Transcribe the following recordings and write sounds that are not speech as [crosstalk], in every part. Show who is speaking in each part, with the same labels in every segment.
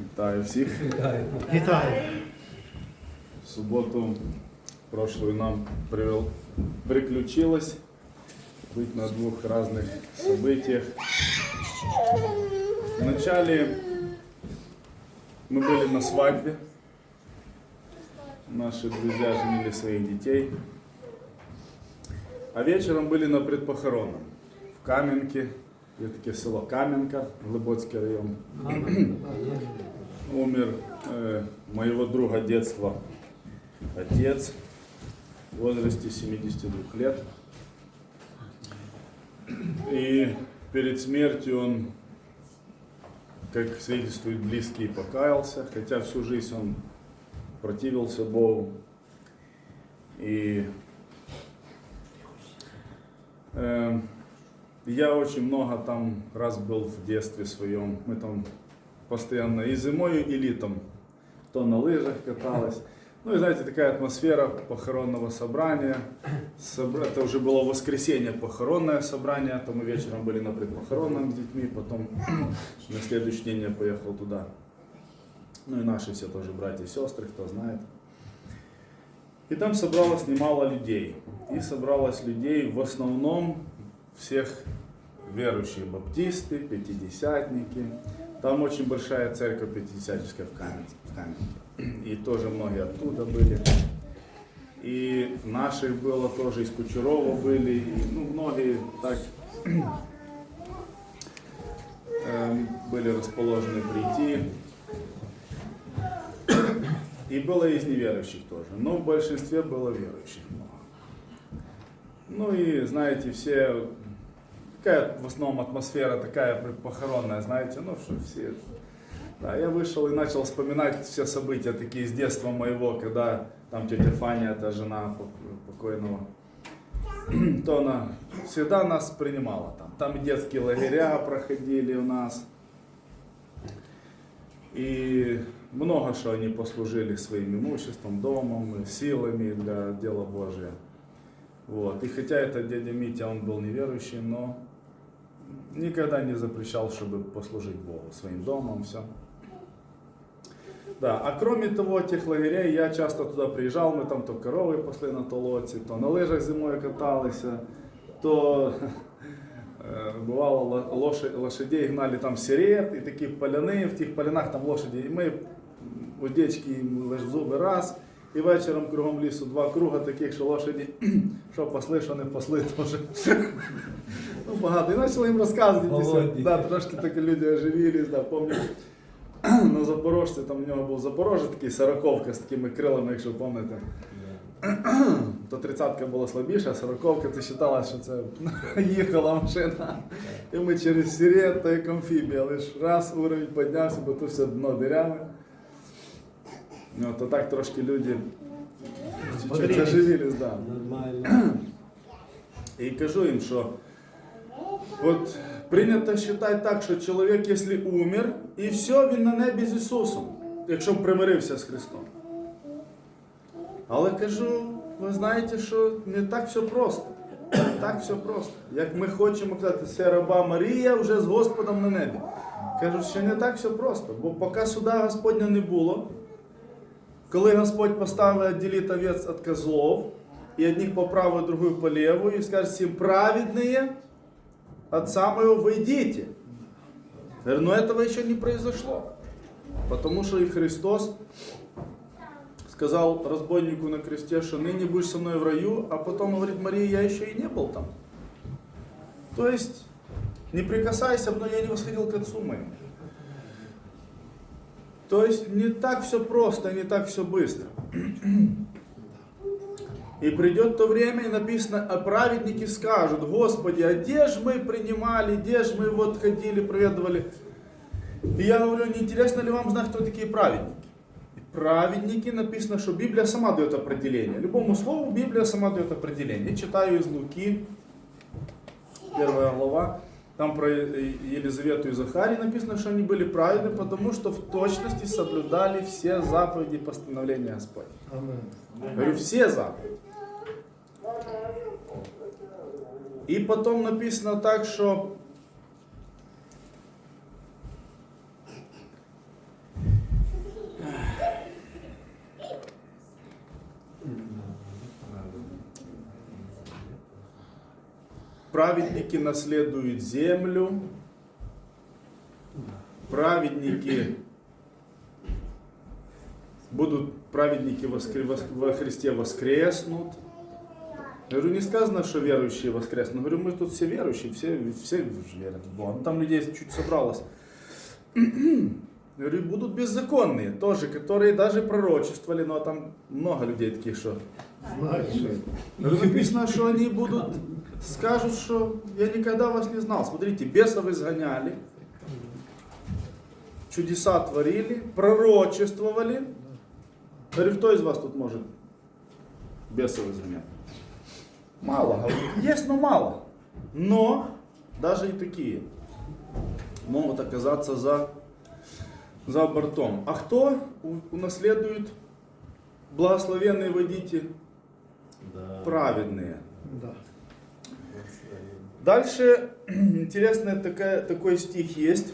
Speaker 1: Вітаю всіх.
Speaker 2: Вітаю.
Speaker 1: В суботу прошлую нам привел, приключилось быть на двух разных событиях. Вначале мы были на свадьбе. Наши друзья женили своих детей. А вечером были на предпохоронном в Каменке. Є таке село Кам'янка, Глибоцький район. [clears throat] Умер э, моего друга детства отец в возрасте 72 лет. И перед смертью он, как свидетельствует близкий, покаялся, хотя всю жизнь он противился Богу. И э, я очень много там раз был в детстве своем. Мы там постоянно и зимой, и летом. То на лыжах каталась. Ну и знаете, такая атмосфера похоронного собрания. Собра- Это уже было воскресенье похоронное собрание, то мы вечером были на предпохоронном с детьми, потом [clears throat] на следующий день я поехал туда. Ну и наши все тоже братья и сестры, кто знает. И там собралось немало людей. И собралось людей в основном всех верующие баптисты, пятидесятники. Там очень большая церковь пятидесятническая в Каменке. И тоже многие оттуда были. И наших было тоже, из Кучерова были, и, ну, многие так эм, были расположены прийти. И было из неверующих тоже, но в большинстве было верующих много. Ну и знаете, все, такая в основном атмосфера такая похоронная, знаете, ну что все. Да, я вышел и начал вспоминать все события такие с детства моего, когда там тетя Фаня, это жена пок- покойного, [clears throat] то она всегда нас принимала там. Там детские лагеря проходили у нас. И много что они послужили своим имуществом, домом, силами для дела Божия. Вот. И хотя это дядя Митя, он был неверующий, но никогда не запрещал, чтобы послужить Богу своим домом, все. Да, а кроме того, тех лагерей я часто туда приезжал, мы там то коровы пошли на толоці, то на лижах зимою каталися, то [laughs] е, бувало ло- лоши- лошадей гнали там в сірет, і такі поляни, в тих полянах там лошаді. І ми удечки їм лиш в зуби раз, і вечором кругом лісу два круга таких, що лошаді, [clears throat] що пасли, що не пасли теж. [laughs] Ну, багато. І почали їм розказувати. Да, трошки так люди оживились, да, помню. [clears throat] На Запорожці, там у нього був Запорожець такий сороковка з такими крилами, якщо пам'ятаєте. [clears throat] То тридцятка була слабіша, а сороковка ти вважала, що це [laughs] їхала машина. І ми через сірет та як амфібія, лиш раз уровень піднявся, бо тут все дно диряве. Ну, то так трошки люди чуть-чуть да.
Speaker 2: Нормально. [clears throat]
Speaker 1: І кажу їм, що от прийнято вважати так, що чоловік, якщо умер, і все, він на небі з Ісусом, якщо примирився з Христом. Але кажу, ви знаєте, що не так все просто. Не так все просто. Як ми хочемо казати, це раба Марія вже з Господом на небі. Кажу, що не так все просто, бо поки суда Господня не було, коли Господь поставив відділити овець від козлов, и одних по правую, другую по левую, и скажет всем, праведные, отца моего войдите. Но этого еще не произошло. Потому что и Христос сказал разбойнику на кресте, что ныне будешь со мной в раю, а потом говорит, Мария, я еще и не был там. То есть, не прикасайся мной, я не восходил к отцу моему. То есть, не так все просто, не так все быстро. И придет то время, и написано, а праведники скажут, Господи, а где же мы принимали, где же мы вот ходили, проведывали? И я говорю, не интересно ли вам знать, кто такие праведники? И праведники написано, что Библия сама дает определение. Любому слову Библия сама дает определение. Я читаю из Луки, первая глава, там про Елизавету и Захарий написано, что они были праведны, потому что в точности соблюдали все заповеди и постановления Господа.
Speaker 2: Амен.
Speaker 1: Говорю, все заповеди. І потім написано так, що праведники наследуют землю, праведники будут праведники во Христе воскреснут. Я говорю, не сказано, что верующие воскреснут. Говорю, мы тут все верующие, все, все верят в Бога. Ну, там людей чуть собралось. [clears throat] Говорю, будут беззаконные тоже, которые даже пророчествовали, но там много людей таких, что Говорю, написано, что они будут, скажут, что я никогда вас не знал. Смотрите, бесов изгоняли, чудеса творили, пророчествовали. Говорю, кто из вас тут может бесов изгонять? Мало. Есть, но мало. Но даже и такие могут оказаться за, за бортом. А кто у- унаследует благословенные водите
Speaker 3: Да.
Speaker 1: праведные?
Speaker 2: да.
Speaker 1: Дальше [clears throat] интересный такая, такой стих есть.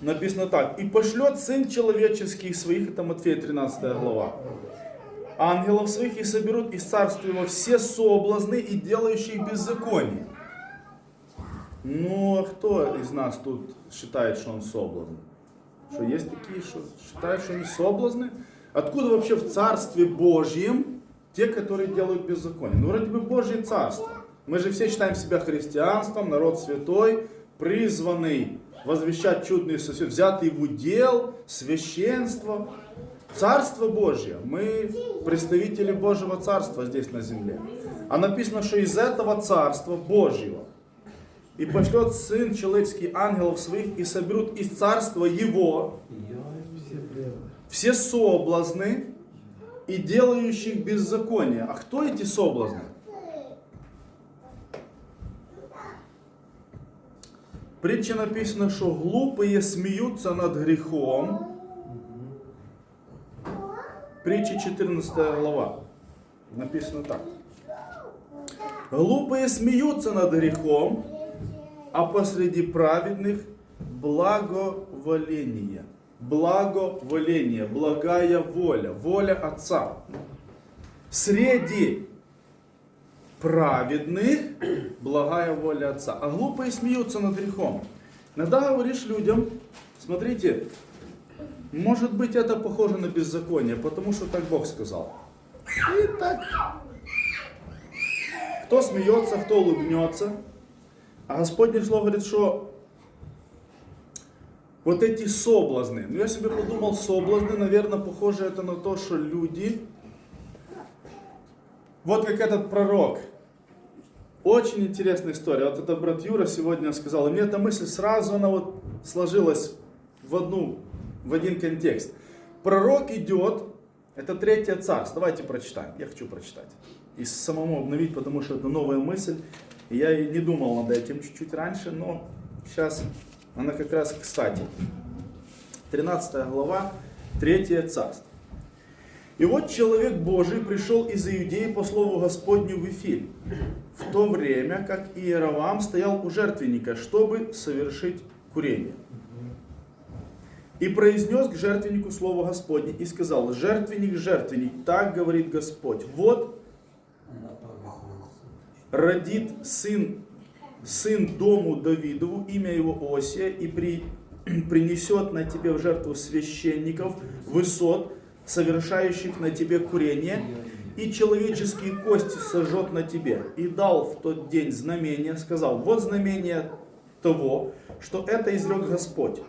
Speaker 1: Написано так. «И пошлет Сын Человеческий своих», это Матфея 13 глава, «ангелов своих и соберут из царства его все соблазны и делающие беззаконие». Ну, а кто из нас тут считает, что он соблазн? Что есть такие, что считают, что они соблазны? Откуда вообще в Царстве Божьем те, которые делают беззаконие? Ну, вроде бы Божье Царство. Мы же все считаем себя христианством, народ святой, призванный возвещать чудные сосед, взятый в удел, священство. Царство Божье. Мы представители Божьего Царства здесь на земле. А написано, что из этого Царства Божьего и пошлет Сын Человеческий ангелов своих и соберут из Царства Его
Speaker 2: Все
Speaker 1: соблазны и делающих беззаконие. А кто эти соблазны? Притче написано, что глупые смеются над грехом. Притча 14 глава. Написано так. Глупые смеются над грехом, а посреди праведных благоволение. Благоволение, благая воля, воля Отца. Среди праведных благая воля Отца. А глупые смеются над грехом. Иногда говоришь людям, смотрите, может быть это похоже на беззаконие, потому что так Бог сказал. И так. Кто смеется, кто улыбнется. А Господне Слово говорит, что вот эти соблазны, ну я себе подумал, соблазны, наверное, похоже это на то, что люди, вот как этот пророк, очень интересная история. Вот это брат Юра сегодня сказал, и мне эта мысль сразу, она вот сложилась в одну, в один контекст. Пророк идет, это третье царство, давайте прочитаем, я хочу прочитать. И самому обновить, потому что это новая мысль. Я и не думал над этим чуть-чуть раньше, но сейчас она как раз кстати. 13 глава, 3 царство. И вот человек Божий пришел из Иудеи по слову Господню в Вифиль, в то время как Иеровам стоял у жертвенника, чтобы совершить курение. И произнес к жертвеннику слово Господне и сказал, жертвенник, жертвенник, так говорит Господь, вот родит сын, сын дому Давидову, имя его Осия, и при, [clears throat] принесет на тебе в жертву священников высот, совершающих на тебе курение, и человеческие кости сожжет на тебе. И дал в тот день знамение, сказал, вот знамение того, что это изрек Господь.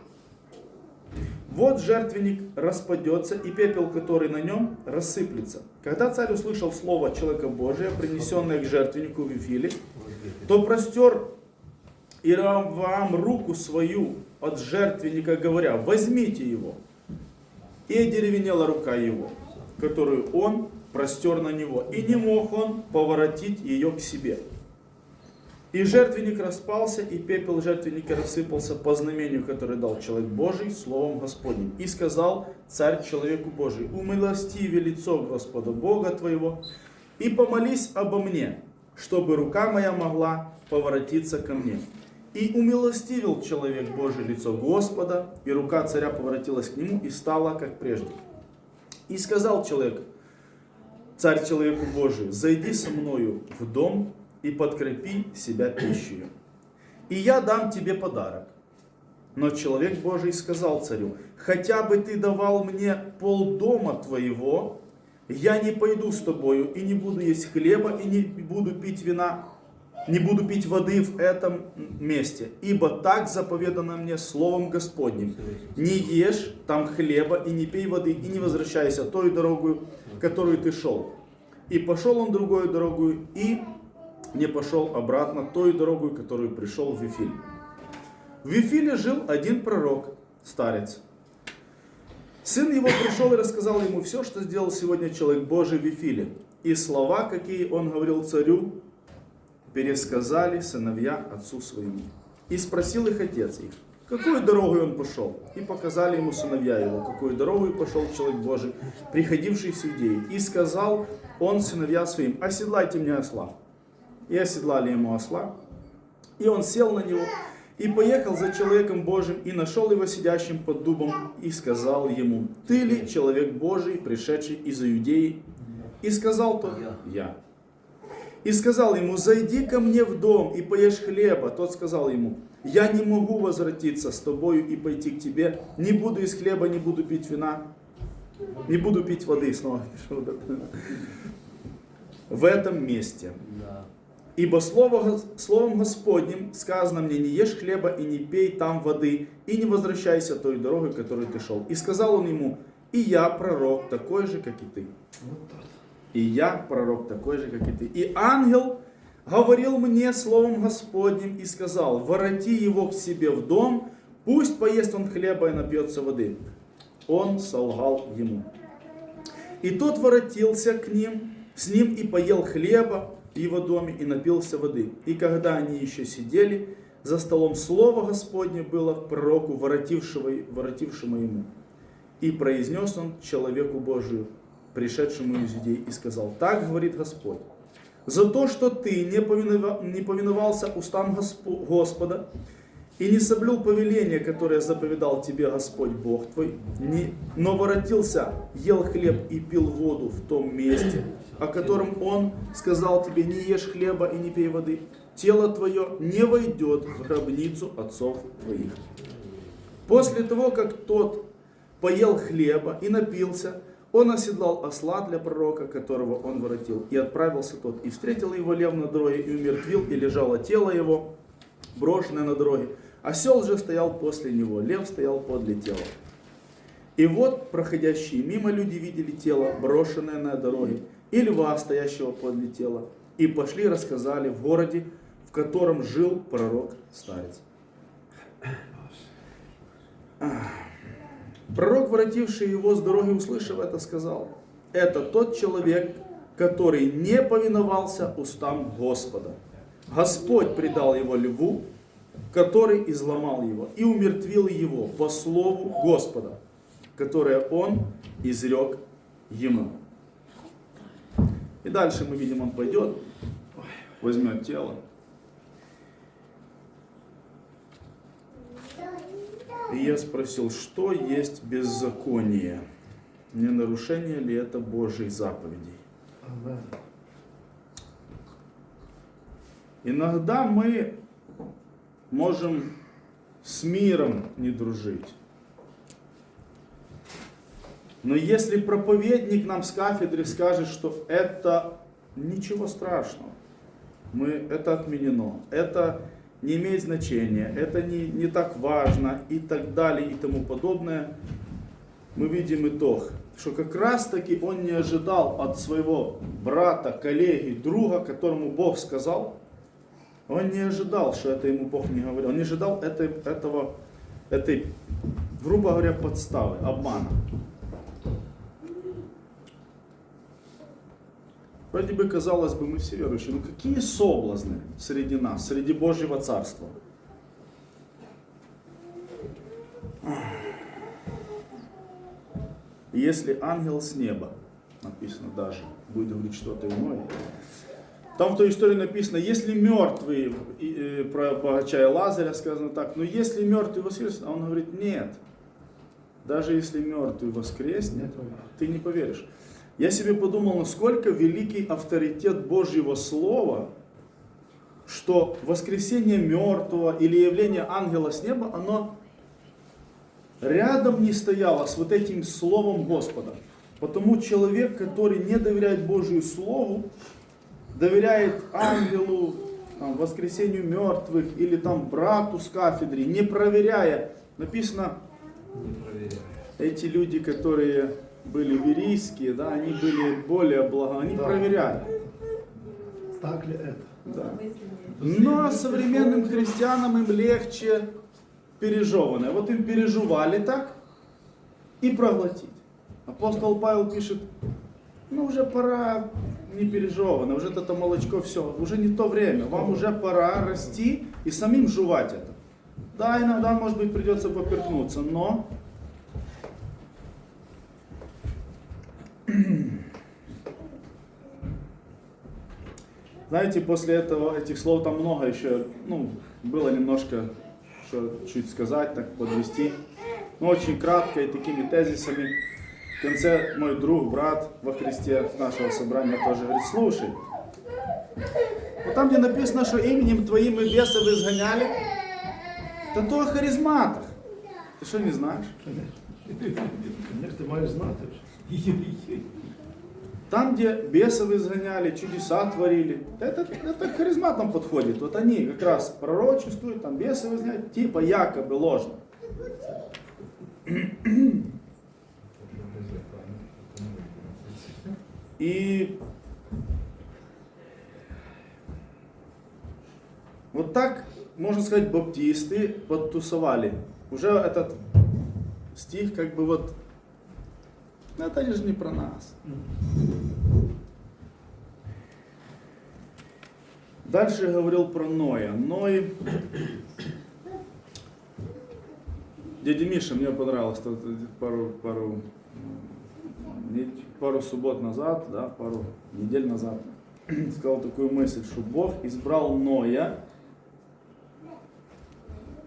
Speaker 1: Вот жертвенник распадется, и пепел, который на нем, рассыплется. Когда царь услышал слово человека Божия, принесенное к жертвеннику в то простер Иравам руку свою от жертвенника, говоря, возьмите его. И одеревенела рука его, которую он простер на него, и не мог он поворотить ее к себе. И жертвенник распался, и пепел жертвенника рассыпался по знамению, которое дал человек Божий словом Господним. И сказал царь человеку Божий, умилостиви лицо Господа Бога твоего, и помолись обо мне, чтобы рука моя могла поворотиться ко мне. И умилостивил человек Божий лицо Господа, и рука царя поворотилась к нему и стала как прежде. И сказал человек, царь человеку Божию, зайди со мною в дом, и подкрепи себя пищей. И я дам тебе подарок. Но человек Божий сказал царю, хотя бы ты давал мне полдома твоего, я не пойду с тобою и не буду есть хлеба и не буду пить вина, не буду пить воды в этом месте, ибо так заповедано мне словом Господним. Не ешь там хлеба и не пей воды и не возвращайся той дорогою, которую ты шел. И пошел он другой дорогою и не пошел обратно той дорогой, которую пришел в Вифиль. В Вифиле жил один пророк, старец. Сын его пришел и рассказал ему все, что сделал сегодня человек Божий в Вифиле. И слова, какие он говорил царю, пересказали сыновья отцу своему. И спросил их отец их, какой дорогой он пошел. И показали ему сыновья его, какой дорогой пошел человек Божий, приходивший с Иудеи. И сказал он сыновья своим, оседлайте мне осла. И оседлали ему осла. И он сел на него и поехал за человеком Божьим и нашел его сидящим под дубом и сказал ему, ты ли человек Божий, пришедший из Иудеи? И сказал тот, я. И сказал ему, зайди ко мне в дом и поешь хлеба. Тот сказал ему, я не могу возвратиться с тобою и пойти к тебе. Не буду из хлеба, не буду пить вина, не буду пить воды. Снова. [laughs] В этом месте. Ибо слово, Словом Господним сказано мне, не ешь хлеба и не пей там воды, и не возвращайся той дорогой, которой ты шел. И сказал он ему, и я пророк, такой же, как и ты. И я пророк, такой же, как и ты. И ангел говорил мне Словом Господним и сказал, вороти его к себе в дом, пусть поест он хлеба и напьется воды. Он солгал ему. И тот воротился к ним, с ним и поел хлеба его доме и напился воды. И когда они еще сидели, за столом слово Господне было к пророку, воротившего, воротившему ему. И произнес он человеку Божию, пришедшему из Иудеи, и сказал, так говорит Господь, за то, что ты не, повинова- не повиновался устам Госпо- Господа и не соблюл повеление, которое заповедал тебе Господь Бог твой, не- но воротился, ел хлеб и пил воду в том месте, о котором Он сказал тебе, не ешь хлеба и не пей воды, тело твое не войдет в гробницу отцов твоих. После того, как тот поел хлеба и напился, он оседлал осла для пророка, которого он воротил, и отправился тот, и встретил его лев на дороге, и умертвил, и лежало тело его, брошенное на дороге. Осел же стоял после него, лев стоял подле тела. И вот проходящие мимо люди видели тело, брошенное на дороге, и льва, стоящего подле тела, и пошли рассказали в городе, в котором жил пророк-старец. Пророк, воротивший его с дороги, услышав это, сказал, это тот человек, который не повиновался устам Господа. Господь предал его льву, который изломал его и умертвил его по слову Господа, которое он изрек ему. И дальше мы видим, он пойдет, возьмет тело. И я спросил, что есть беззаконие? Не нарушение ли это Божьей заповедей? Иногда мы можем с миром не дружить. Но если проповедник нам с кафедры скажет, что это ничего страшного, мы, это отменено, это не имеет значения, это не, не так важно и так далее и тому подобное, мы видим итог, что как раз таки он не ожидал от своего брата, коллеги, друга, которому Бог сказал, он не ожидал, что это ему Бог не говорил. Он не ожидал этой, этого, этой, грубо говоря, подставы, обмана. Вроде бы, казалось бы, мы все верующие. Ну какие соблазны среди нас, среди Божьего Царства? Если ангел с неба, написано даже, будет говорить что-то иное, там в той истории написано, если мертвый, и, э, про богача и Лазаря сказано так, но если мертвый воскреснет, а он говорит, нет, даже если мертвый воскреснет, ты не поверишь. Я себе подумал, насколько великий авторитет Божьего Слова что воскресение мертвого или явление ангела с неба, оно рядом не стояло с вот этим словом Господа. Потому человек, который не доверяет Божию Слову, доверяет ангелу, там, воскресению мертвых или там брату с кафедры, не проверяя, написано,
Speaker 3: Не проверяю.
Speaker 1: эти люди, которые были верийские, да, они были более благо, они
Speaker 3: Да.
Speaker 1: проверяли.
Speaker 3: Так ли это?
Speaker 1: Да. Но современным христианам им легче пережеванное. Вот им переживали так и проглотить. Апостол Павел пишет, ну уже пора не пережеванное, уже это молочко все, уже не то время, вам уже пора расти и самим жевать это. Да, иногда, может быть, придется поперхнуться, но Знаете, после этого, этих слов там много еще, ну, было немножко, что чуть сказать, так подвести. Но очень кратко и такими тезисами. В конце мой друг, брат во Христе нашего собрания тоже говорит, слушай, вот там, где написано, что именем твоим мы бесов изгоняли, это то о харизматах. Ты что, не знаешь?
Speaker 3: Конечно, маєш знати вже.
Speaker 1: Там, где бесов изгоняли, чудеса творили, это, это к харизматам подходит. Вот они как раз пророчествуют, там бесов изгоняют, типа якобы ложно. И вот так, можно сказать, баптисты подтусовали. Уже этот стих как бы вот, ну это же не про нас. Дальше говорил про Ноя. Ной... Дядя Миша, мне понравилось тут пару, пару, пару суббот назад, да, пару недель назад, [clears throat] сказал такую мысль, что Бог избрал Ноя,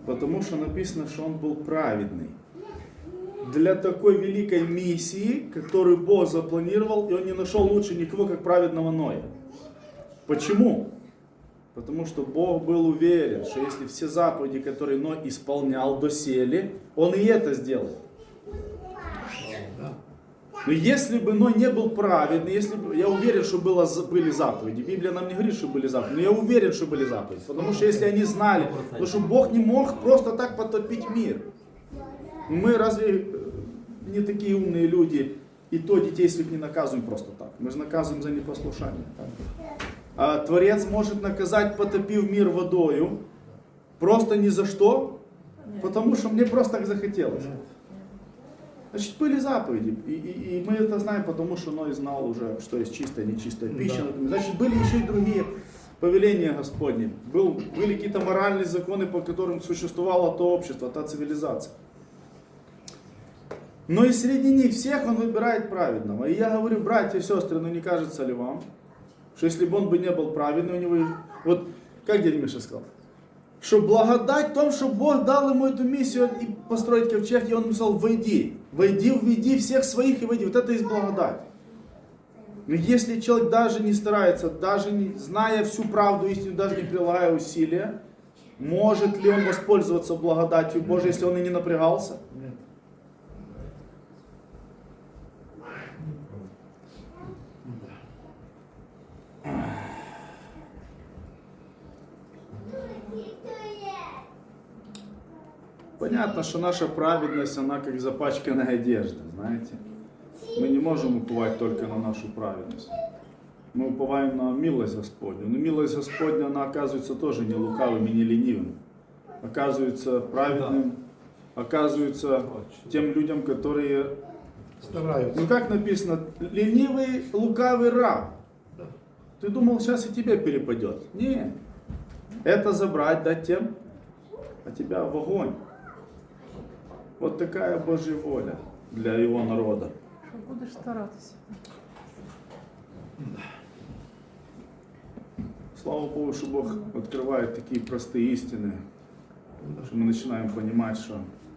Speaker 1: потому что написано, что он был праведный. Для такой великой миссии, которую Бог запланировал, и он не нашел лучше никого, как праведного Ноя. Почему? Потому что Бог был уверен, что если все заповеди, которые Ной исполнял доселе, он и это сделает.
Speaker 3: Да.
Speaker 1: Но если бы Ной не был праведный, если бы, я уверен, что было, были заповеди. Библия нам не говорит, что были заповеди, но я уверен, что были заповеди. Потому что если они знали, потому что Бог не мог просто так потопить мир. Мы разве э, не такие умные люди, и то детей своих не наказываем просто так. Мы же наказываем за непослушание. так? А Творец может наказать, потопив мир водою, просто ни за что, потому что мне просто так захотелось. Значит, были заповеди. И, и- и мы это знаем, потому что Ной знал уже, что есть чистая, нечистая пища.
Speaker 3: Да.
Speaker 1: Значит, были еще и другие повеления Господни. Был, были какие-то моральные законы, по которым существовало то общество, та цивилизация. Но и среди них всех он выбирает праведного. И я говорю, братья и сестры, ну не кажется ли вам, что если бы он бы не был праведный, у него... Вот, как дядя Миша сказал? Что благодать в том, что Бог дал ему эту миссию и построить ковчег, и он написал, войди, войди, введи всех своих и войди. Вот это есть благодать. Но если человек даже не старается, даже не, зная всю правду, истину, даже не прилагая усилия, может ли он воспользоваться благодатью Божией, если он и не напрягался? Понятно, что наша праведность, она как запачканная одежда, знаете. Мы не можем уповать только на нашу праведность. Мы уповаем на милость Господню. Но милость Господня, она оказывается тоже не лукавым и не ленивым. Оказывается праведным, оказывается тем людям, которые,
Speaker 3: Стараються.
Speaker 1: ну как написано, ленивый, лукавый раб. Ты думал, сейчас и тебе перепадет. Нет. Это забрать, дать тем, а тебя в огонь. Вот такая Божья воля для его народа.
Speaker 4: Що будеш старатися?
Speaker 1: Слава Богу, что Бог открывает такие простые истины, что мы начинаем понимать, что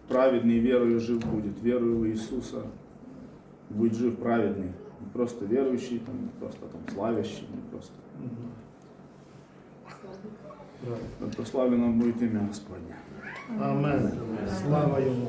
Speaker 1: праведный верою жив будет, верою в Иисуса будет жив праведный. Не просто верующий, там, не просто там, славящий, не просто. Прославлено будет имя Господне.
Speaker 2: Амен. Слава йому.